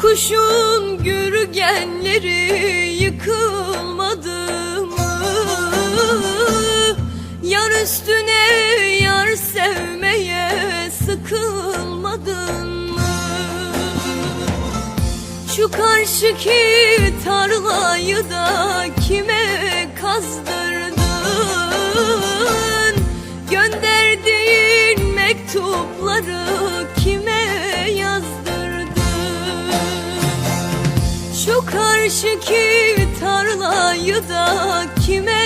kuşun gürgenleri yıkılmadı mı? Yar üstüne yar sevmeye sıkılmadın mı? Şu karşıki tarlayı da kime kazdırdın? Gönderdiğin mektupları kime Karşıki tarlayı da kime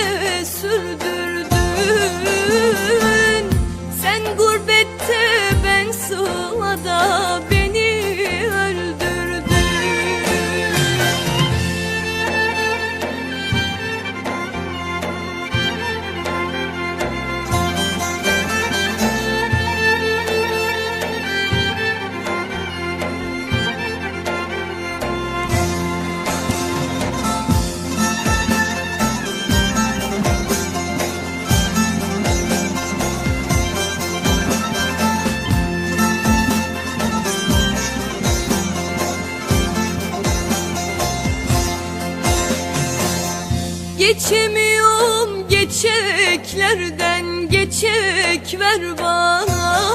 Geçemiyorum geçeklerden geçek ver bana.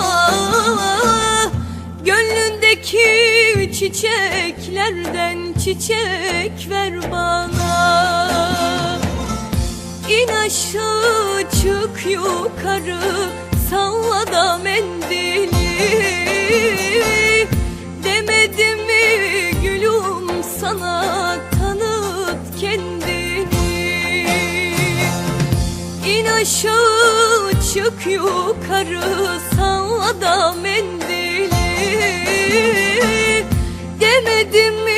Gönlündeki çiçeklerden çiçek ver bana. İn aşağı çık yukarı salla da mendili aşağı çık yukarı salla da mendili. Demedim